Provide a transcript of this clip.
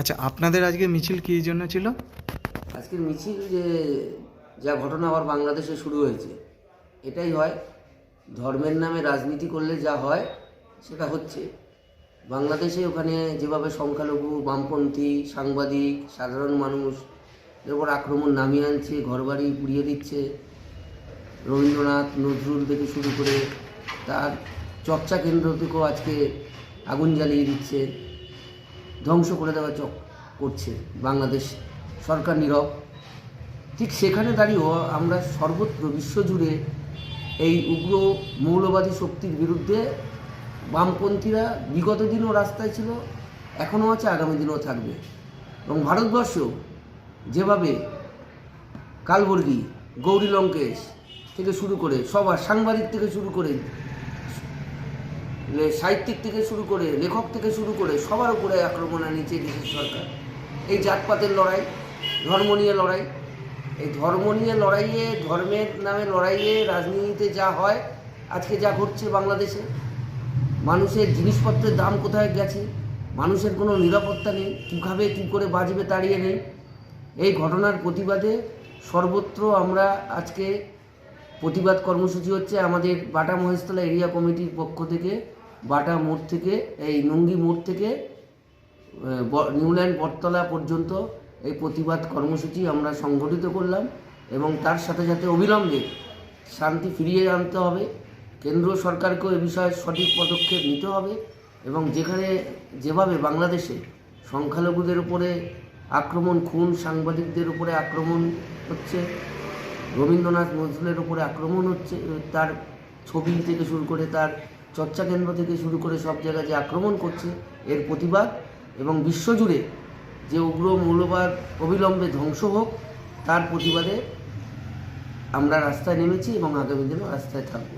আচ্ছা আপনাদের আজকে মিছিল কী জন্য ছিল? আজকের মিছিল যে, যা ঘটনা আবার বাংলাদেশে শুরু হয়েছে, এটাই হয়। ধর্মের নামে রাজনীতি করলে যা হয়, সেটা হচ্ছে। বাংলাদেশে ওখানে যেভাবে সংখ্যালঘু, বামপন্থী, সাংবাদিক, সাধারণ মানুষ, এর উপর আক্রমণ নামিয়ে আনছে, ঘরবাড়ি পুড়িয়ে দিচ্ছে, রবীন্দ্রনাথ, নজরুল থেকে শুরু করে তার চর্চা কেন্দ্র থেকেও আজকে আগুন জ্বালিয়ে দিচ্ছে। ধ্বংস করে দেওয়া চক করছে বাংলাদেশ সরকার নীরব। ঠিক সেখানে দাঁড়িয়েও আমরা সর্বত্র বিশ্বজুড়ে এই উগ্র মৌলবাদী শক্তির বিরুদ্ধে বামপন্থীরা বিগত দিনও রাস্তায় ছিল, এখনও আছে, আগামী দিনেও থাকবে। এবং ভারতবর্ষ যেভাবে কালবর্গী, গৌরী লঙ্কেশ থেকে শুরু করে সবার সাংবাদিক থেকে শুরু করে সাহিত্যিক থেকে শুরু করে, লেখক থেকে শুরু করে সবার উপরে আক্রমণ আনিয়েছে দেশের সরকার। এই জাতপাতের লড়াই, ধর্ম নিয়ে লড়াই, এই ধর্ম নিয়ে লড়াইয়ে, ধর্মের নামে লড়াইয়ে রাজনীতিতে যা হয়, আজকে যা ঘটছে বাংলাদেশে, মানুষের জিনিসপত্রের দাম কোথায় গেছে, মানুষের কোনো নিরাপত্তা নেই, কীভাবে কী করে বাজবে তাড়িয়ে নেই। এই ঘটনার প্রতিবাদে সর্বত্র আমরা আজকে প্রতিবাদ কর্মসূচি হচ্ছে আমাদের বাটা মহেশতলা এরিয়া কমিটির পক্ষ থেকে বাটা মোড় থেকে, এই নঙ্গি মোড় থেকে নিউল্যান্ড বটতলা পর্যন্ত এই প্রতিবাদ কর্মসূচি আমরা সংগঠিত করলাম এবং তার সাথে সাথে অবিলম্বে শান্তি ফিরিয়ে আনতে হবে। কেন্দ্র সরকারকেও এ বিষয়ে সঠিক পদক্ষেপ নিতে হবে এবং যেখানে, যেভাবে বাংলাদেশে সংখ্যালঘুদের উপরে আক্রমণ, খুন, সাংবাদিকদের উপরে আক্রমণ হচ্ছে, রবীন্দ্রনাথ নজরুলের উপরে আক্রমণ হচ্ছে, তার ছবি থেকে শুরু করে তার চর্চা কেন্দ্র থেকে শুরু করে সব জায়গায় যে আক্রমণ করছে, এর প্রতিবাদ এবং বিশ্বজুড়ে যে উগ্র মৌলবাদ অবিলম্বে ধ্বংস হোক, তার প্রতিবাদে আমরা রাস্তায় নেমেছি এবং আগামী দিনও রাস্তায় থাকব।